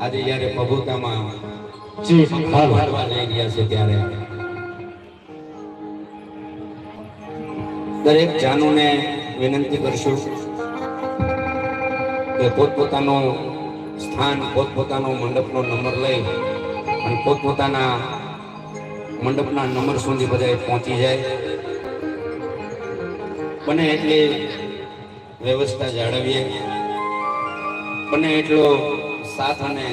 આજે જ્યારે પ્રભુતામાં જી હાલ ભરવા રહ્યા છે ત્યારે દરેક જાનુને વિનંતી કરશું કે પોતપોતાનું સ્થાન પોતપોતાનો મંડપનો નંબર લઈ અને પોતપોતાના મંડપના નંબર સુધી બધા પહોંચી જાય. બને એટલી વ્યવસ્થા જાળવીએ. બને એટલો સાથ અને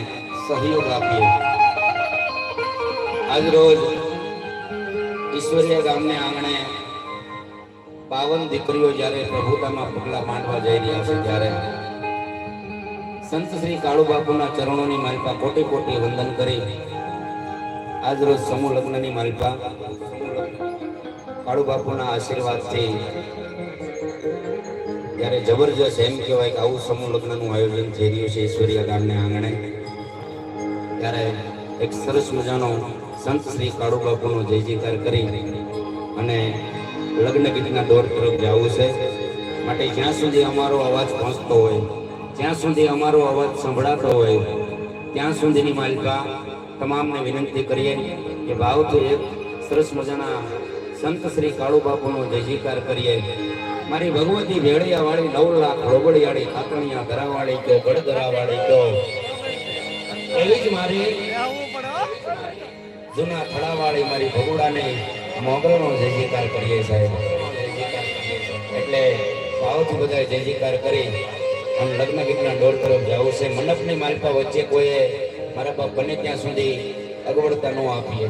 સહયોગ આપીએ. આજ રોજ ઈશ્વરીય ગામને આંગણે પાવન દીકરીઓ જ્યારે પ્રભુતામાં પગલા માંડવા જઈ રહ્યા છે ત્યારે સંત શ્રી કાળુ બાપુના ચરણોની માલિકા કોટી કોટી વંદન કરી આજ રોજ સમૂહ લગ્નની માલિકા કાળુ બાપુના આશીર્વાદથી ત્યારે જબરજસ્ત એમ કહેવાય કે આવું સમૂહ લગ્નનું આયોજન થઈ રહ્યું છે ઈશ્વરીય ગામને આંગણે. ત્યારે એક સરસ મજાનો સંત શ્રી કાળુ બાપુનો જય જયકાર કરી અને લગ્ન ગીતના દોર તરફ જવું છે. માટે જ્યાં સુધી અમારો અવાજ પહોંચતો હોય, જ્યાં સુધી અમારો અવાજ સંભળાતો હોય, ત્યાં સુધીની માલિકા તમામને વિનંતી કરીએ કે ભાવથી એક સરસ મજાના સંત શ્રી કાળુ બાપુનો જય જયકાર કરીએ, મારી ભગવતી ભેળિયા વાળી નવ લાખ રોબડિયાળી ખાતણિયા ધરાવાળી કે ગડગરાવાળી તો એવી જ મારી જૂના થળાવાળી મારી ભગુડાને મોગલનો જય જયકાર કરીએ સાહેબ. એટલે ભાવથી બધા જય જયકાર કરી અને લગ્ન ગીતના ડોર તરફ જવું છે મંડપની માલિકા વચ્ચે કોઈએ મારા બાપ બને ત્યાં સુધી અગવડતા ન આપીએ.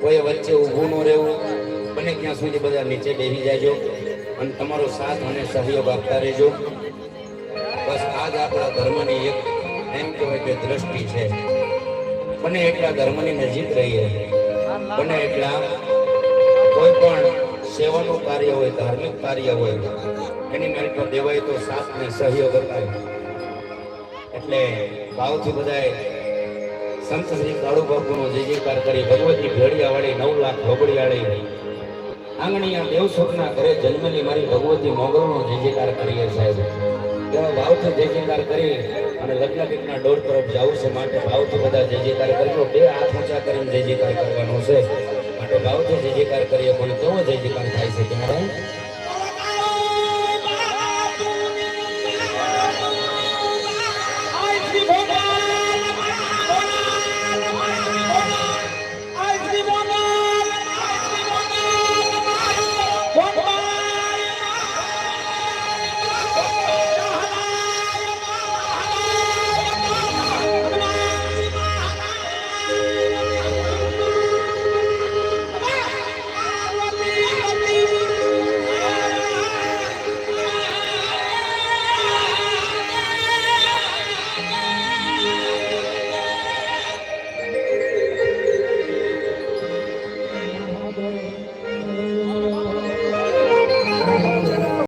કોઈએ વચ્ચે ઊભું ન રહેવું, બને ત્યાં સુધી બધા નીચે બેસી જાજો અને તમારો સાથ અને સહયોગ આપતા રહેજો. બસ આ જ આપણા ધર્મની એક એમ કહેવાય કે દ્રષ્ટિ છે. બને એટલા ધર્મની નજીક રહીએ, બને એટલા કોઈ પણ સેવાનું કાર્ય હોય, ધાર્મિક કાર્ય હોય, એની મેળકો દેવાય તો સાથ ને સહયોગ અપાય. એટલે ભાવથી બધાએ સંત શ્રી કાળુ બાપુનો જય જયકાર કરી ભગવતી ભેળિયાવાળી નવ લાખ ભોગડિયાળી આંગણીયા દેવસુખના ઘરે જન્મેલી મારી ભગવતી મોગલનો જય જયકાર કરીએ સાહેબ. તેવા ભાવથી જય જયકાર કરી અને લગ્ન ગીતના ડોર તરફ જવું છે માટે ભાવથી બધા જય જયકાર કરજો બે હાથ ઊંચા કરીને જય જયકાર કરવાનો છે. માટે ભાવથી જય જયકાર કરીએ પણ કેવો જય જયકાર થાય છે તમારે